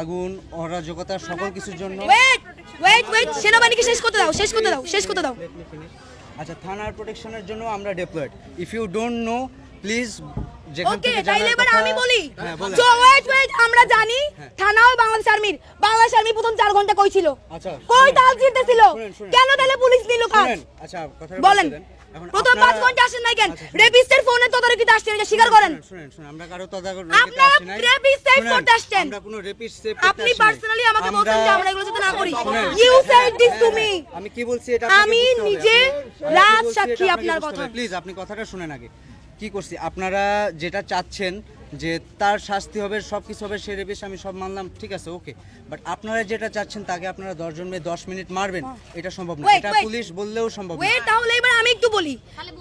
আগুন অরাজকতা সকল কিছুর জন্য ওয়েট ওয়েট ওয়েট সেনাবাহিনীকে শেষ করতে দাও শেষ করতে দাও শেষ করতে দাও. আচ্ছা থানার প্রোটেকশনের জন্য আমরা deployed if you don't know please okay তাইলে এবার আমি বলি। তো ওয়েট ওয়েট আমরা জানি হ্যাঁ। থানাও বাংলাদেশ আর্মির। বাংলাদেশ আর্মি প্রথম চার ঘণ্টা কই ছিল? আচ্ছা কই। তাল ছিল। কেন তাহলে পুলিশ নিল কাজ আচ্ছা বলেন। প্রথম পাঁচ ঘণ্টা আসেন নাই কেন? রেপিস্টের ফোনে তদারকিতে আসছেন এটা স্বীকার করেন। শুনেন, শুনেন আমরা কারও আপনারা আসি নাই। rapist save শুনেন, করতে আসছেন। আমরা কোনো রেপিস্ট সেভ আপনি পার্সোনালি আমাকে বলছেন যে আমরা এগুলো যাতে না করি। You said this to me আমি কি বলছি এটা আমি নিজে রাত সাক্ষী আপনার কথা। প্লিজ আপনি কথাটা শুনেন আগে। কি করছি? আপনারা যেটা চাচ্ছেন যে তার শাস্তি হবে সব কিছু হবে সে রেবিস আমি সব মানলাম ঠিক আছে ওকে। বাট আপনারা যেটা চাচ্ছেন তাকে আপনারা দশজন মেয়ে দশ মিনিট মারবেন এটা সম্ভব না। এটা পুলিশ বললেও সম্ভব না। তাহলে এবার আমি একটু বলি।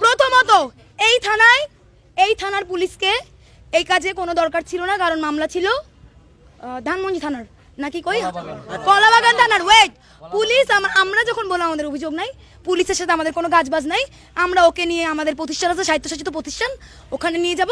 প্রথমত এই থানায় এই থানার পুলিশকে এই কাজে কোনো দরকার ছিল না কারণ মামলা ছিল ধানমন্ডি থানার। নাকি কই? কলাবাগান। থানার ওয়েট পুলিশ আমরা যখন বললাম আমাদের অভিযোগ নাই পুলিশের সাথে আমাদের কোনো কাজবাজ নাই আমরা ওকে নিয়ে আমাদের প্রতিষ্ঠান আছে স্বায়ত্তশাসিত প্রতিষ্ঠান ওখানে নিয়ে যাব।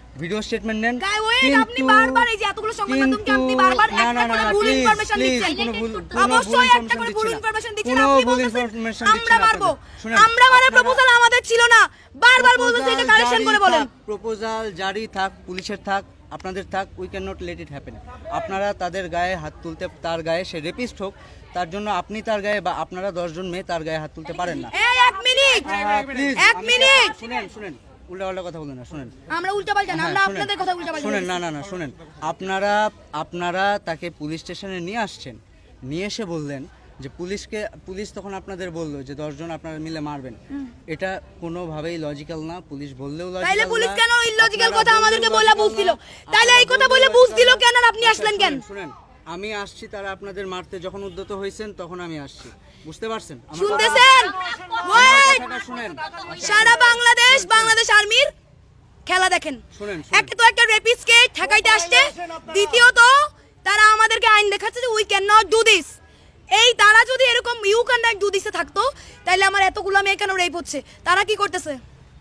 ভিডিও স্টেটমেন্ট নেন। আপনি বারবার এই যে এতগুলো সংবাদ মাধ্যমকে আপনি বারবার না, একটা না, না, করে না, ভুল ইনফরমেশন দিচ্ছেন? অবশ্যই একটা করে ভুল না। ইনফরমেশন দিচ্ছেন। কোনো আপনি আমরা না মারবো। আপনাদের। আমরা মানে প্রপোজাল আমাদের ছিল না। বারবার এটা কালেকশন করে বলেন। প্রপোজাল জারি থাক পুলিশের থাক আপনাদের থাক we can not let it happen আপনারা তাদের গায়ে হাত তুলতে তার গায়ে সে রেপিস্ট হোক তার জন্য আপনি তার গায়ে বা আপনারা দশজন মেয়ে তার গায়ে হাত তুলতে পারেন না। এক মিনিট এক মিনিট। শুনেন শুনেন। উল্টা পাল্টা কথা বলুন না শুনেন। আমরা উল্টা পাল্টা না হ্যাঁ, আমরা আপনাদের কথা উল্টা পাল্টা শুনেন না না না শুনেন। আপনারা আপনারা তাকে পুলিশ স্টেশনে নিয়ে আসছেন নিয়ে এসে বললেন যে পুলিশকে পুলিশ তখন আপনাদের বলল যে দশজন আপনারা মিলে মারবেন। এটা কোনোভাবেই লজিক্যাল না। পুলিশ বললেও তাইলে পুলিশ কেন ইলজিক্যাল কথা আমাদেরকে বলে বুঝছিল তাইলে এই কথা বলে বুঝছিল কেন আপনি আসলেন কেন? শুনেন। আমি আসছি তারা আপনাদের মারতে যখন উদ্যত হয়েছেন তখন আমি আসছি। বুঝতে পারছেন? শুনতেছেন? শুনেন। সারা বাংলাদেশ বাংলাদেশ আর্মির খেলা দেখেন। শুনেন, শুনেন। একে তো একটা রেপিসকে ঠেকাইতে আসছে। দ্বিতীয়ত তারা আমাদেরকে আইন দেখাচ্ছে যে we can not do this এই তারা যদি এরকম ইউ ক্যান নট ডু দিসে থাকতো তাহলে আমার এতগুলো মেয়ে কেন রেপ হচ্ছে? তারা কি করতেছে?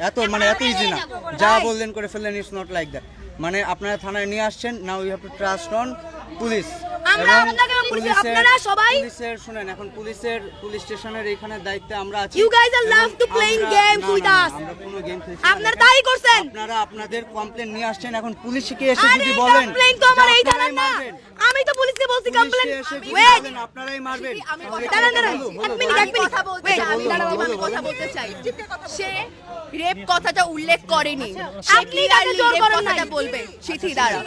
এত মানে এত ইজি না। যা বললেন করে ফেললেন ইটস নট লাইক দ্যাট মানে আপনারা থানায় নিয়ে আসছেন now you have to trust on police আপনারা সবাই- পুলিশের শুনেন এখন পুলিশের পুলিশ স্টেশনের এখানে দায়িত্বে আমরা আছি. আমরা কোনো গেম খেলছি আপনারা তাই করছেন। আপনারা আপনাদের কমপ্লেন নিয়ে আসছেন এখন পুলিশকে এসে যদি বলেন কমপ্লেইন তো আমার এই আপনারাই না মারবেন, আমি তো পুলিশকে বলছি যদি ওয়েট আপনারাই মারবেন। দাঁড়ান দাঁড়ান। এক মিনিট এক মিনিট। চাই, আমি দাঁড়াও, আমি কথা বলতে চাই। সে রেপ কথাটা উল্লেখ করেনি। আচ্ছা, আপনি তাকে জোর করেন নাই। বলবে। সিথি দ্বারা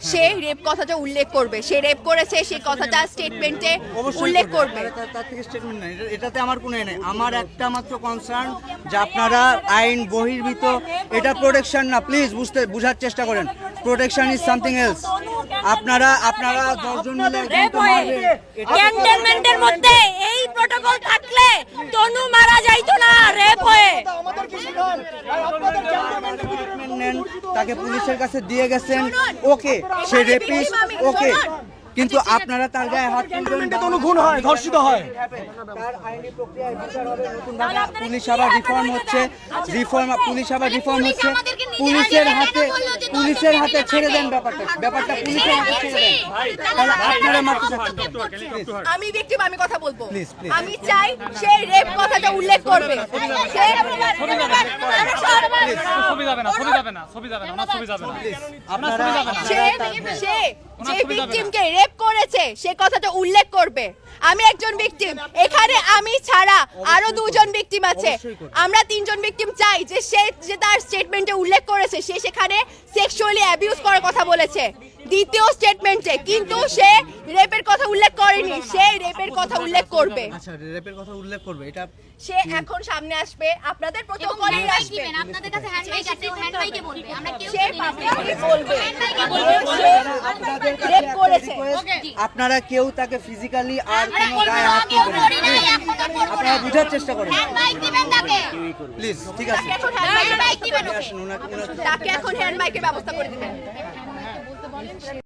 সে রেপ কথাটা উল্লেখ করবে। সে রেপ করেছে সে কথাটা স্টেটমেন্টে উল্লেখ করবে। তার- থেকে স্টেটমেন্ট নেই। এটা- এটাতে আমার কোনো নেই। আমার একটা মাত্র কনসার্ন যে আপনারা আইন বহির্ভূত এটা প্রোটেকশন না। প্লিজ বুঝতে বুঝার চেষ্টা করেন। প্রোটেকশন ইজ সামথিং এলস আপনারা আপনারা দশজন মিলে ক্যান্টনমেন্টের মধ্যে এই প্রোটোকল থাকলে তনু মারা যাইতো না রেপ হয়ে তাকে পুলিশের কাছে দিয়ে গেছেন। ওকে সে রেপিস্ট ওকে। কিন্তু আপনারা তার গায়ে হাত তুলবেন কোনো খুন হয় ধর্ষিত হয়। তার আইনি প্রক্রিয়ায় বিচার হবে নতুন ভাবে পুলিশ আবার রিফর্ম হচ্ছে রিফর্ম পুলিশ আবার রিফর্ম হচ্ছে পুলিশের হাতে পুলিশের হাতে ছেড়ে দেন ব্যাপারটা ব্যাপারটা পুলিশের হাতে ছেড়ে দেন। তাহলে আপনারা মারতে চাচ্ছেন আমি ভিকটিম আমি কথা বলব. আমি চাই সে রেপ কথাটা উল্লেখ করবে। ছবি যাবে না ছবি যাবে না। ছবি যাবে না ছবি যাবে না আপনারা সে সে যে ভিকটিমকে রেপ করেছে সে কথাটা উল্লেখ করবে। আমি একজন ভিকটিম এখানে আমি ছাড়া আরও দুজন ভিকটিম আছে। আমরা তিনজন ভিকটিম চাই যে সে যে তার স্টেটমেন্টে উল্লেখ করেছে সে সেখানে সেক্সুয়ালি অ্যাবিউজ করার কথা বলেছে। দ্বিতীয় স্টেটমেন্টে কিন্তু সে রেপের কথা উল্লেখ করেনি সে রেপের কথা উল্লেখ করবে। আচ্ছা রেপের কথা উল্লেখ করবে এটা সে এখন সামনে আসবে আপনাদের প্রটোকলে আসবে। আপনাদের কাছে হ্যান্ড মাইক আছে হ্যান্ড মাইকে বলবে আমরা কেউ সে পাবলিকলি বলবে। আপনাদের রেপ করেছে। আপনারা কেউ তাকে ফিজিক্যালি আর কোনো গায়ে হাত করি নাই, আপনারা বুঝার চেষ্টা করেন। হ্যান্ড মাইক দিবেন তাকে। প্লিজ ঠিক আছে। তাকে এখন হ্যান্ড মাইকের দিবেন ওকে। আসুন ওনাকে ওনাকে তাকে এখন হ্যান্ড ব্যবস্থা করে দিবেন। বলেন